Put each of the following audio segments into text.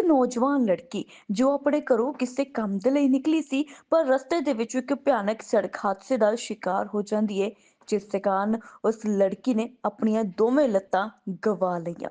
ਨੌਜਵਾਨ ਲੜਕੀ ਜੋ ਆਪਣੇ ਘਰੋਂ ਕਿਸੇ ਕੰਮ ਦੇ ਲਈ ਨਿਕਲੀ ਸੀ ਪਰ ਰਸਤੇ ਦੇ ਵਿੱਚ ਇੱਕ ਭਿਆਨਕ ਸੜਕ ਹਾਦਸੇ ਦਾ ਸ਼ਿਕਾਰ ਹੋ ਜਾਂਦੀ ਹੈ ਜਿਸ ਕਾਰਨ ਉਸ ਲੜਕੀ ਨੇ ਆਪਣੀਆਂ ਦੋਵੇਂ ਲੱਤਾਂ ਗਵਾ ਲਈਆਂ।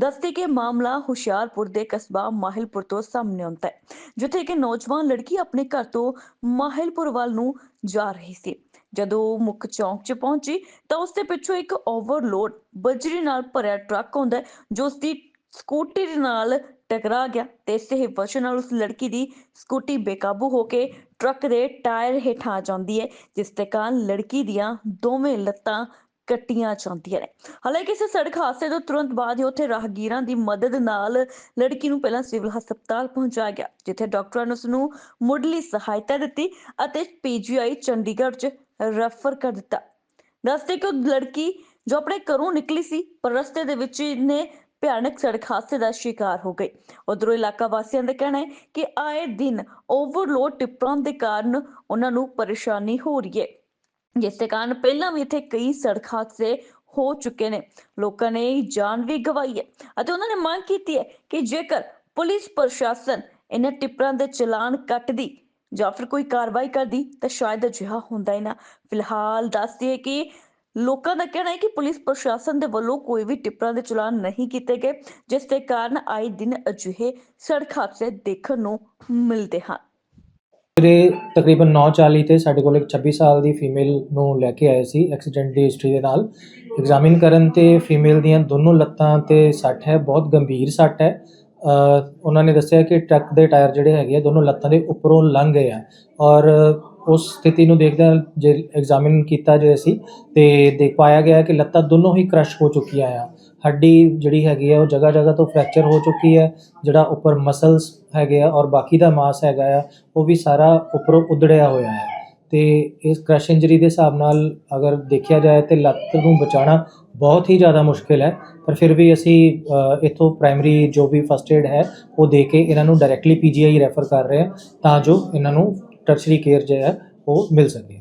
ਦੱਸਦੇ ਕਿ ਮਾਮਲਾ ਹੁਸ਼ਿਆਰਪੁਰ ਦੇ ਕਸਬਾ ਮਾਹਿਲਪੁਰ ਤੋਂ ਸਾਹਮਣੇ ਆਉਂਦਾ ਹੈ ਜਿੱਥੇ ਕਿ ਨੌਜਵਾਨ ਲੜਕੀ ਆਪਣੇ ਘਰ ਤੋਂ ਮਾਹਿਲਪੁਰ ਵੱਲ ਨੂੰ ਜਾ ਰਹੀ ਸੀ। ਜਦੋਂ ਉਹ ਮੁੱਖ ਚੌਂਕ 'ਚ ਪਹੁੰਚੀ ਤਾਂ ਉਸ ਦੇ ਪਿੱਛੋਂ ਇੱਕ ਓਵਰਲੋਡ ਬਜਰੀ ਨਾਲ ਭਰਿਆ ਟਰੱਕ ਆਉਂਦਾ ਹੈ, ਜੋ ਉਸ ਦੀ ਸਕੂਟੀ ਨਾਲ ਟਕਰਾ ਗਿਆ ਤੇ ਇਸੇ ਹੀ ਵਜ੍ਹਾ ਨਾਲ ਉਸ ਲੜਕੀ ਦੀ ਸਕੂਟੀ ਬੇਕਾਬੂ ਹੋ ਕੇ ਟਰੱਕ ਦੇ ਟਾਇਰ ਹੇਠਾਂ ਆ ਜਾਂਦੀ ਹੈ, ਜਿਸ ਦੇ ਕਾਰਨ ਲੜਕੀ ਦੀਆਂ ਦੋਵੇਂ ਲੱਤਾਂ ਕੱਟੀਆਂ ਜਾਂਦੀਆਂ ਨੇ। ਹਾਲਾਂਕਿ ਇਸ ਸੜਕ ਹਾਦਸੇ ਤੋਂ ਤੁਰੰਤ ਬਾਅਦ ਹੀ ਉੱਥੇ ਰਾਹਗੀਰਾਂ ਦੀ ਮਦਦ ਨਾਲ ਲੜਕੀ ਨੂੰ ਪਹਿਲਾਂ ਸਿਵਲ ਹਸਪਤਾਲ ਪਹੁੰਚਾਇਆ ਗਿਆ, ਜਿੱਥੇ ਡਾਕਟਰਾਂ ਨੇ ਉਸ ਨੂੰ ਮੁੱਢਲੀ ਸਹਾਇਤਾ ਦਿੱਤੀ ਅਤੇ ਪੀਜੀਆਈ ਚੰਡੀਗੜ੍ਹ 'ਚ ਰੈਫਰ ਕਰ ਦਿੱਤਾ। ਦੱਸਦੇ ਕਿ ਉਹ ਲੜਕੀ ਜੋ ਆਪਣੇ ਘਰੋਂ ਨਿਕਲੀ ਸੀ, ਪਰ ਰਸਤੇ ਦੇ ਵਿੱਚ ਨੇ ਭਿਆਨਕ ਸੜਕ ਹਾਦਸੇ ਦਾ ਸ਼ਿਕਾਰ ਹੋ ਗਈ ਉਧਰੋਂ ਇਲਾਕਾ ਵਾਸੀਆਂ ਦਾ ਕਹਿਣਾ ਹੈ ਕਿ ਆਏ ਦਿਨ ਓਵਰਲੋਡ ਟਿੱਪਰਾਂ ਦੇ ਕਾਰਨ ਉਹਨਾਂ ਨੂੰ ਪਰੇਸ਼ਾਨੀ ਹੋ ਰਹੀ ਹੈ। ਜਿਸ ਦੇ ਕਾਰਨ ਪਹਿਲਾਂ ਵੀ ਇੱਥੇ ਕਈ ਸੜਕ ਹਾਦਸੇ ਹੋ ਚੁੱਕੇ ਨੇ। ਲੋਕਾਂ ਨੇ ਜਾਨ ਵੀ ਗਵਾਈ ਹੈ ਅਤੇ ਉਹਨਾਂ ਨੇ ਮੰਗ ਕੀਤੀ ਹੈ ਕਿ ਜੇਕਰ ਪੁਲਿਸ ਪ੍ਰਸ਼ਾਸਨ ਇਹਨਾਂ ਟਿੱਪਰਾਂ ਦੇ ਚਲਾਨ ਕੱਟਦੀ ਜਾਂ ਫਿਰ ਕੋਈ ਕਾਰਵਾਈ ਕਰਦੀ ਤਾਂ ਸ਼ਾਇਦ ਅਜਿਹਾ ਹੁੰਦਾ ਹੀ ਨਾ। ਫਿਲਹਾਲ ਦੱਸਦੀ ਹੈ ਕਿ ਲੋਕਾਂ ਦਾ ਕਹਿਣਾ ਹੈ ਕਿ ਪੁਲਿਸ ਪ੍ਰਸ਼ਾਸਨ ਦੇ ਵੱਲੋਂ ਕੋਈ ਵੀ ਟਿੱਪਰਾਂ ਦੇ ਚਲਾਨ ਨਹੀਂ ਕੀਤੇ ਗਏ ਜਿਸ ਦੇ ਕਾਰਨ ਆਏ ਦਿਨ ਅਜਿਹੇ ਸੜਕ ਹਾਦਸੇ ਦੇਖਣ ਨੂੰ ਮਿਲਦੇ ਹਨ। ਸਵੇਰੇ ਤਕਰੀਬਨ 9:40 ਤੇ ਸਾਡੇ ਕੋਲ ਇੱਕ 26 ਸਾਲ ਦੀ ਫੀਮੇਲ ਨੂੰ ਲੈ ਕੇ ਆਏ ਸੀ ਐਕਸੀਡੈਂਟ ਦੀ ਹਿਸਟਰੀ ਦੇ ਨਾਲ। ਐਗਜ਼ਾਮਿਨ ਕਰਨ ਤੇ ਫੀਮੇਲ ਦੀਆਂ ਦੋਨੋਂ ਲੱਤਾਂ ਤੇ ਸੱਟ ਹੈ ਬਹੁਤ ਗੰਭੀਰ ਸੱਟ ਹੈ। ਅ, ਉਹਨਾਂ ਨੇ ਦੱਸਿਆ ਕਿ ਟਰੱਕ ਦੇ ਟਾਇਰ ਜਿਹੜੇ ਹੈਗੇ ਆ ਦੋਨੋਂ ਲੱਤਾਂ ਦੇ ਉੱਪਰੋਂ ਲੰਘ ਗਏ ਆ ਔਰ ਉਸ ਸਥਿਤੀ ਨੂੰ ਦੇਖਦਿਆਂ ਜੇ ਐਗਜ਼ਾਮਿਨ ਕੀਤਾ ਜੇ ਅਸੀਂ ਤੇ ਦੇਖ ਪਾਇਆ ਗਿਆ ਕਿ ਲੱਤਾਂ ਦੋਨੋਂ ਹੀ ਕ੍ਰਸ਼ ਹੋ ਚੁੱਕੀਆਂ ਆ। ਹੱਡੀ ਜਿਹੜੀ ਹੈਗੀ ਆ ਉਹ ਜਗ੍ਹਾ ਜਗ੍ਹਾ ਤੋਂ ਫ੍ਰੈਕਚਰ ਹੋ ਚੁੱਕੀ ਹੈ ਜਿਹੜਾ ਉੱਪਰ ਮਸਲਸ ਹੈਗੇ ਆ ਔਰ ਬਾਕੀ ਦਾ ਮਾਸ ਹੈਗਾ ਆ ਉਹ ਵੀ ਸਾਰਾ ਉੱਪਰੋਂ ਉਧੜਿਆ ਹੋਇਆ ਹੈ ਤੇ ਇਸ ਕ੍ਰਸ਼ ਇੰਜਰੀ ਦੇ ਹਿਸਾਬ ਨਾਲ ਅਗਰ ਦੇਖਿਆ ਜਾਏ ਤੇ ਲੱਤ ਨੂੰ ਬਚਾਉਣਾ ਬਹੁਤ ਹੀ ਜ਼ਿਆਦਾ ਮੁਸ਼ਕਿਲ ਹੈ ਪਰ ਫਿਰ ਵੀ ਅਸੀਂ ਅ, ਇੱਥੋਂ ਪ੍ਰਾਇਮਰੀ ਜੋ ਵੀ ਫਸਟ ਏਡ ਹੈ ਉਹ ਦੇ ਕੇ ਇਹਨਾਂ ਨੂੰ ਡਾਇਰੈਕਟਲੀ ਪੀਜੀਆਈ ਰੈਫਰ ਕਰ ਰਹੇ ਹਾਂ ਤਾਂ ਜੋ ਇਹਨਾਂ ਨੂੰ ਟਰਸ਼ਰੀ ਕੇਅਰ ਜਿਹੜਾ ਹੈ ਉਹ ਮਿਲ ਸਕੇ